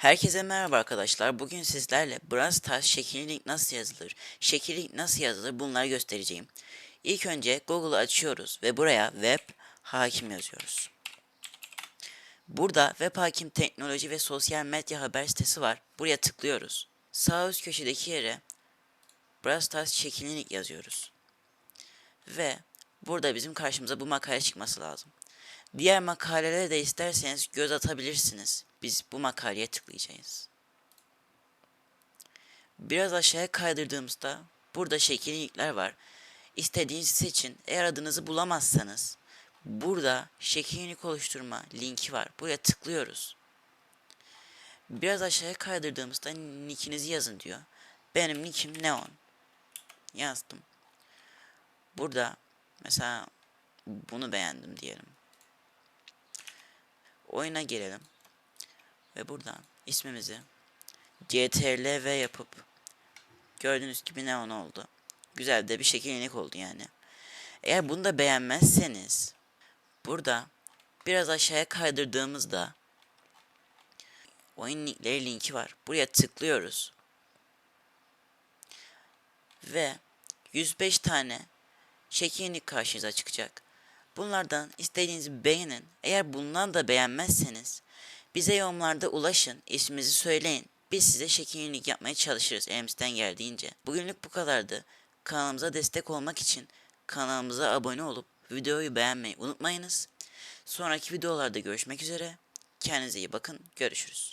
Herkese merhaba arkadaşlar. Bugün sizlerle Brawl Stars link nasıl yazılır, link nasıl yazılır bunları göstereceğim. İlk önce Google'ı açıyoruz ve buraya web hakim yazıyoruz. Burada web hakim teknoloji ve sosyal medya haber sitesi var. Buraya tıklıyoruz. Sağ üst köşedeki yere Brawl Stars link yazıyoruz. Ve burada bizim karşımıza bu makale çıkması lazım. Diğer makalelere de isterseniz göz atabilirsiniz. Biz bu makaleye tıklayacağız. Biraz aşağıya kaydırdığımızda burada şekilli linkler var. İstediğinizi seçin. Eğer adınızı bulamazsanız burada şekilli link oluşturma linki var. Buraya tıklıyoruz. Biraz aşağıya kaydırdığımızda nickinizi yazın diyor. Benim nickim Neon. Yazdım. Burada mesela bunu beğendim diyelim. Oyuna girelim. Ve buradan ismimizi CTRL-V yapıp gördüğünüz gibi neon oldu. Güzel de bir şekillilik oldu yani. Eğer bunu da beğenmezseniz burada biraz aşağıya kaydırdığımızda oyun linkleri linki var. Buraya tıklıyoruz. Ve 105 tane şekillik karşınıza çıkacak. Bunlardan istediğinizi beğenin. Eğer bundan da beğenmezseniz bize yorumlarda ulaşın, isminizi söyleyin. Biz size şekillik yapmaya çalışırız elimizden geldiğince. Bugünlük bu kadardı. Kanalımıza destek olmak için kanalımıza abone olup videoyu beğenmeyi unutmayınız. Sonraki videolarda görüşmek üzere. Kendinize iyi bakın. Görüşürüz.